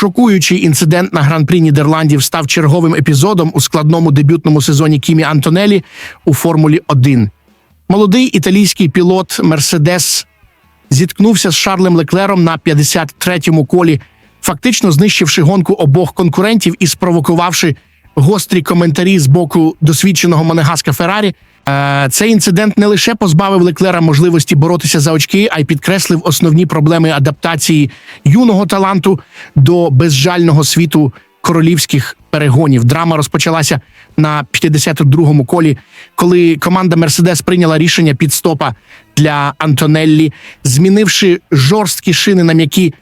Шокуючий інцидент на гран-прі Нідерландів став черговим епізодом у складному дебютному сезоні Кімі Антонелі у Формулі 1. Молодий італійський пілот Мерседес зіткнувся з Шарлем Леклером на 53-му колі, фактично знищивши гонку обох конкурентів і спровокувавши гострі коментарі з боку досвідченого Монегаска Феррарі. Е, Цей інцидент не лише позбавив Леклера можливості боротися за очки, а й підкреслив основні проблеми адаптації юного таланту до безжального світу королівських перегонів. Драма розпочалася на 52-му колі, коли команда Мерседес прийняла рішення підстопа для Антонеллі, змінивши жорсткі шини на м'які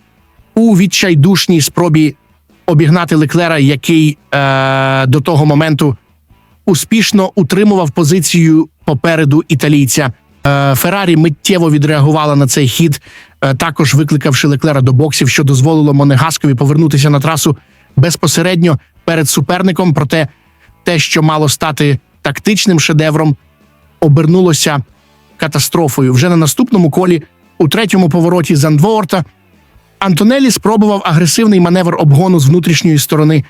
у відчайдушній спробі обігнати Леклера, який е, до того моменту успішно утримував позицію попереду італійця. Е, Феррарі миттєво відреагувала на цей хід, е, також викликавши Леклера до боксів, що дозволило Монегаскові повернутися на трасу безпосередньо перед суперником. Проте те, що мало стати тактичним шедевром, обернулося катастрофою. Вже на наступному колі, у третьому повороті Зандворта, Антонелі спробував агресивний маневр обгону з внутрішньої сторони,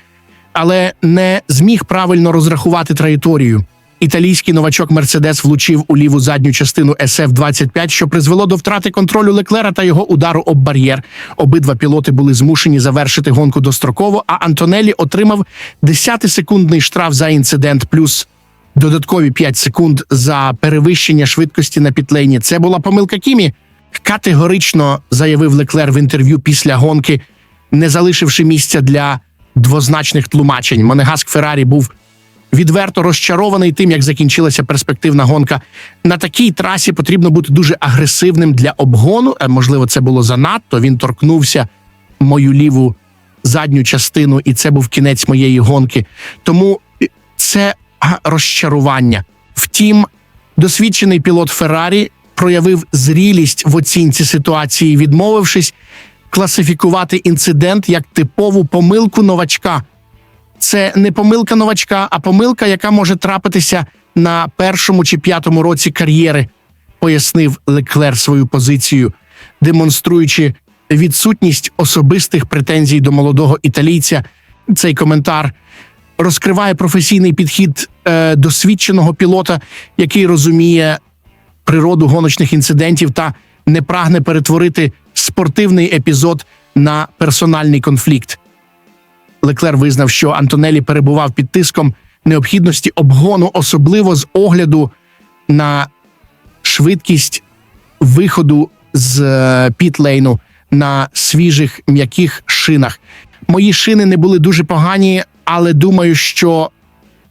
але не зміг правильно розрахувати траєторію. Італійський новачок Мерседес влучив у ліву задню частину SF-25, що призвело до втрати контролю Леклера та його удару об бар'єр. Обидва пілоти були змушені завершити гонку достроково, а Антонелі отримав 10-секундний штраф за інцидент, плюс додаткові 5 секунд за перевищення швидкості на пітлейні. Це була помилка Кімі. Категорично заявив Леклер в інтерв'ю після гонки, не залишивши місця для двозначних тлумачень. Монегаск Феррарі був відверто розчарований тим, як закінчилася перспективна гонка. На такій трасі потрібно бути дуже агресивним для обгону. Е, Можливо, це було занадто. Він торкнувся мою ліву задню частину, і це був кінець моєї гонки. Тому це розчарування. Втім, досвідчений пілот Феррарі проявив зрілість в оцінці ситуації, відмовившись класифікувати інцидент як типову помилку новачка. Це не помилка новачка, а помилка, яка може трапитися на першому чи п'ятому році кар'єри, пояснив Леклер свою позицію, демонструючи відсутність особистих претензій до молодого італійця. Цей коментар розкриває професійний підхід е, досвідченого пілота, який розуміє природу гоночних інцидентів та не прагне перетворити спортивний епізод на персональний конфлікт. Леклер визнав, що Антонелі перебував під тиском необхідності обгону, особливо з огляду на швидкість виходу з е, пітлейну на свіжих м'яких шинах. Мої шини не були дуже погані, але думаю, що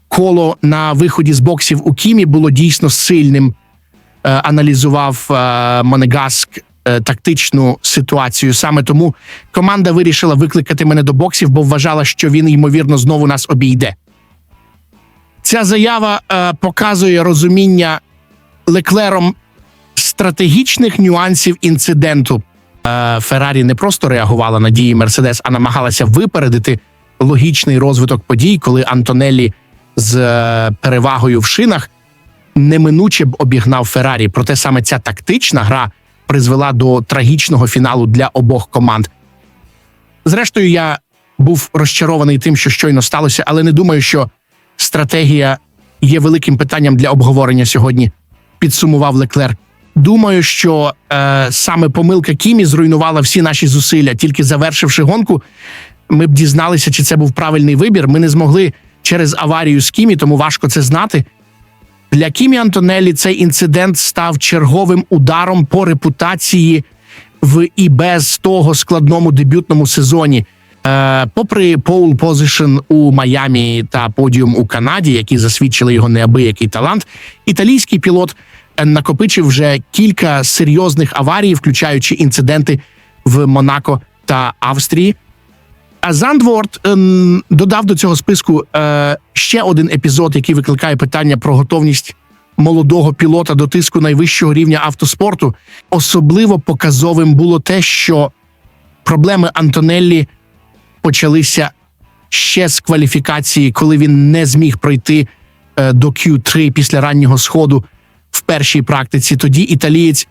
коло на виході з боксів у Кімі було дійсно сильним. Е, Аналізував Монегаск е, тактичну ситуацію. Саме тому команда вирішила викликати мене до боксів, бо вважала, що він ймовірно знову нас обійде. Ця заява е, показує розуміння Леклером стратегічних нюансів інциденту. Феррарі не просто реагувала на дії Мерседес, а намагалася випередити логічний розвиток подій, коли Антонеллі з перевагою в шинах неминуче б обігнав Феррарі. Проте саме ця тактична гра призвела до трагічного фіналу для обох команд. Зрештою, я був розчарований тим, що щойно сталося, але не думаю, що стратегія є великим питанням для обговорення сьогодні. Підсумував Леклер. Думаю, що е, саме помилка Кімі зруйнувала всі наші зусилля. Тільки завершивши гонку, ми б дізналися, чи це був правильний вибір. Ми не змогли через аварію з Кімі, тому важко це знати. Для Кімі Антонелі цей інцидент став черговим ударом по репутації в і без того складному дебютному сезоні. Е, попри pole position у Майамі та подіум у Канаді, які засвідчили його неабиякий талант, італійський пілот накопичив вже кілька серйозних аварій, включаючи інциденти в Монако та Австрії. А Зандворд ем, додав до цього списку е, ще один епізод, який викликає питання про готовність молодого пілота до тиску найвищого рівня автоспорту. Особливо показовим було те, що проблеми Антонеллі почалися ще з кваліфікації, коли він не зміг пройти е, до Q3 після раннього сходу в першій практиці. Тоді італієць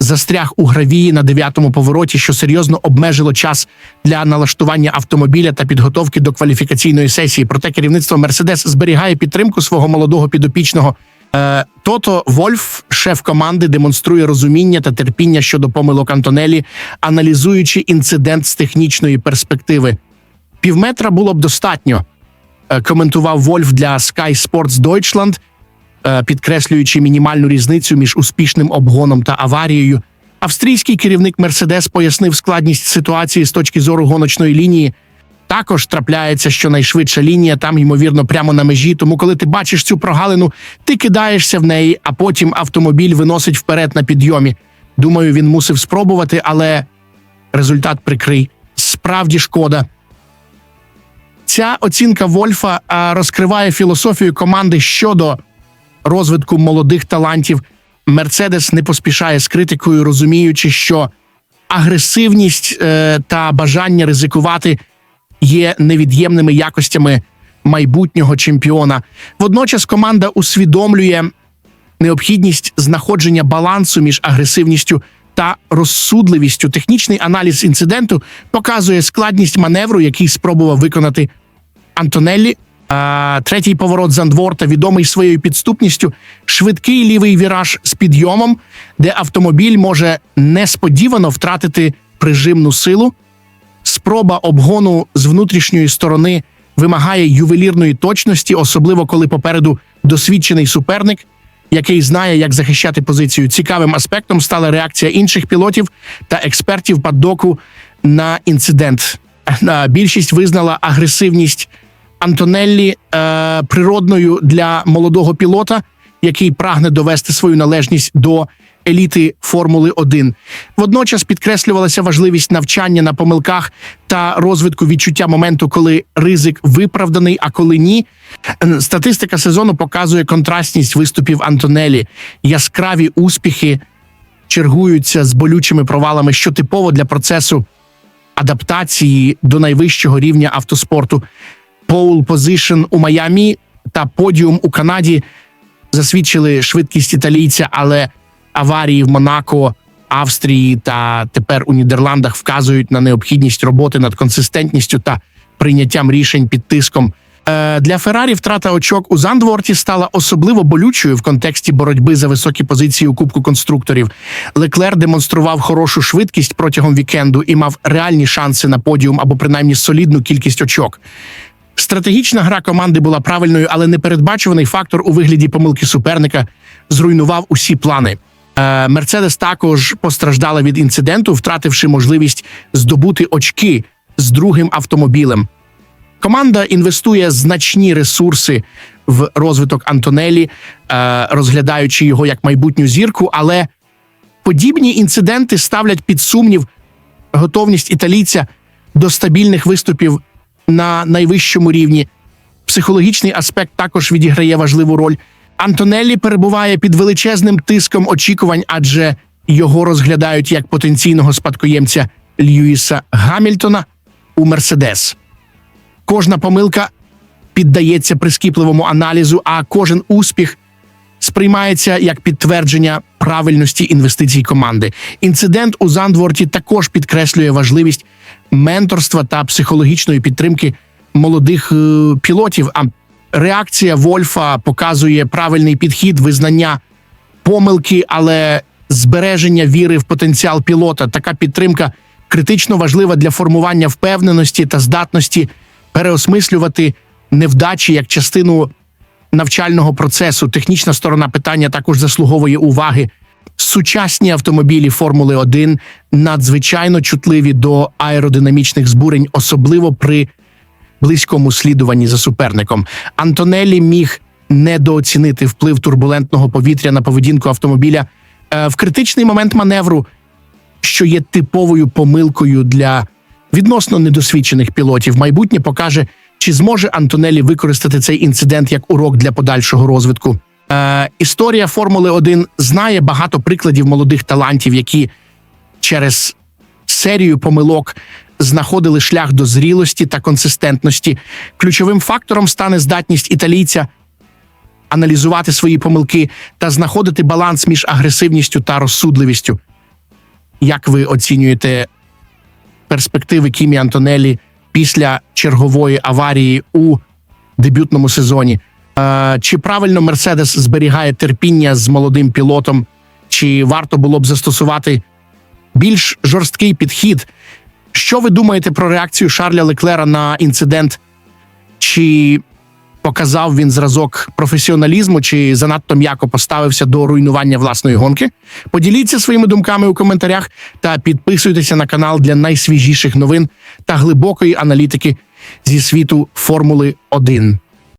застряг у гравії на дев'ятому повороті, що серйозно обмежило час для налаштування автомобіля та підготовки до кваліфікаційної сесії. Проте керівництво Мерседес зберігає підтримку свого молодого підопічного. Е, Тото Вольф, шеф команди, демонструє розуміння та терпіння щодо помилок Антонелі, аналізуючи інцидент з технічної перспективи. Півметра було б достатньо, е, коментував Вольф для Sky Sports Deutschland, підкреслюючи мінімальну різницю між успішним обгоном та аварією. Австрійський керівник Мерседес пояснив складність ситуації з точки зору гоночної лінії. Також трапляється, що найшвидша лінія там, ймовірно, прямо на межі. Тому, коли ти бачиш цю прогалину, ти кидаєшся в неї, а потім автомобіль виносить вперед на підйомі. Думаю, він мусив спробувати, але результат прикрий. Справді шкода. Ця оцінка Вольфа розкриває філософію команди щодо розвитку молодих талантів. Мерседес не поспішає з критикою, розуміючи, що агресивність е, та бажання ризикувати є невід'ємними якостями майбутнього чемпіона. Водночас команда усвідомлює необхідність знаходження балансу між агресивністю та розсудливістю. Технічний аналіз інциденту показує складність маневру, який спробував виконати Антонеллі. А, третій поворот Зандворта відомий своєю підступністю, швидкий лівий віраж з підйомом, де автомобіль може несподівано втратити прижимну силу. Спроба обгону з внутрішньої сторони вимагає ювелірної точності, особливо коли попереду досвідчений суперник, який знає, як захищати позицію. Цікавим аспектом стала реакція інших пілотів та експертів паддоку на інцидент. Більшість визнала агресивність Антонеллі е, природною для молодого пілота, який прагне довести свою належність до еліти Формули 1. Водночас підкреслювалася важливість навчання на помилках та розвитку відчуття моменту, коли ризик виправданий, а коли ні. Статистика сезону показує контрастність виступів Антонелі, яскраві успіхи чергуються з болючими провалами, що типово для процесу адаптації до найвищого рівня автоспорту. Пол позишн у Майамі та подіум у Канаді засвідчили швидкість італійця, але аварії в Монако, Австрії та тепер у Нідерландах вказують на необхідність роботи над консистентністю та прийняттям рішень під тиском. Е, Для Феррарі втрата очок у Зандворті стала особливо болючою в контексті боротьби за високі позиції у Кубку конструкторів. Леклер демонстрував хорошу швидкість протягом вікенду і мав реальні шанси на подіум або принаймні солідну кількість очок. Стратегічна гра команди була правильною, але непередбачуваний фактор у вигляді помилки суперника зруйнував усі плани. Е, Мерседес також постраждала від інциденту, втративши можливість здобути очки з другим автомобілем. Команда інвестує значні ресурси в розвиток Антонелі, е, розглядаючи його як майбутню зірку, але подібні інциденти ставлять під сумнів готовність італійця до стабільних виступів на найвищому рівні. Психологічний аспект також відіграє важливу роль. Антонеллі перебуває під величезним тиском очікувань, адже його розглядають як потенційного спадкоємця Льюіса Гамільтона у Мерседес. Кожна помилка піддається прискіпливому аналізу, а кожен успіх сприймається як підтвердження правильності інвестицій команди. Інцидент у Зандворті також підкреслює важливість менторства та психологічної підтримки молодих е, пілотів. А реакція Вольфа показує правильний підхід визнання помилки, але збереження віри в потенціал пілота. Така підтримка критично важлива для формування впевненості та здатності переосмислювати невдачі як частину навчального процесу. Технічна сторона питання також заслуговує уваги. Сучасні автомобілі Формули 1 надзвичайно чутливі до аеродинамічних збурень, особливо при близькому слідуванні за суперником. Антонелі міг недооцінити вплив турбулентного повітря на поведінку автомобіля Е, в критичний момент маневру, що є типовою помилкою для відносно недосвідчених пілотів. Майбутнє покаже, чи зможе Антонелі використати цей інцидент як урок для подальшого розвитку. Е, Історія Формули 1 знає багато прикладів молодих талантів, які через серію помилок знаходили шлях до зрілості та консистентності. Ключовим фактором стане здатність італійця аналізувати свої помилки та знаходити баланс між агресивністю та розсудливістю. Як ви оцінюєте перспективи Кімі Антонелі після чергової аварії у дебютному сезоні? Чи правильно Мерседес зберігає терпіння з молодим пілотом? Чи варто було б застосувати більш жорсткий підхід? Що ви думаєте про реакцію Шарля Леклера на інцидент? Чи показав він зразок професіоналізму, чи занадто м'яко поставився до руйнування власної гонки? Поділіться своїми думками у коментарях та підписуйтеся на канал для найсвіжіших новин та глибокої аналітики зі світу Формули 1.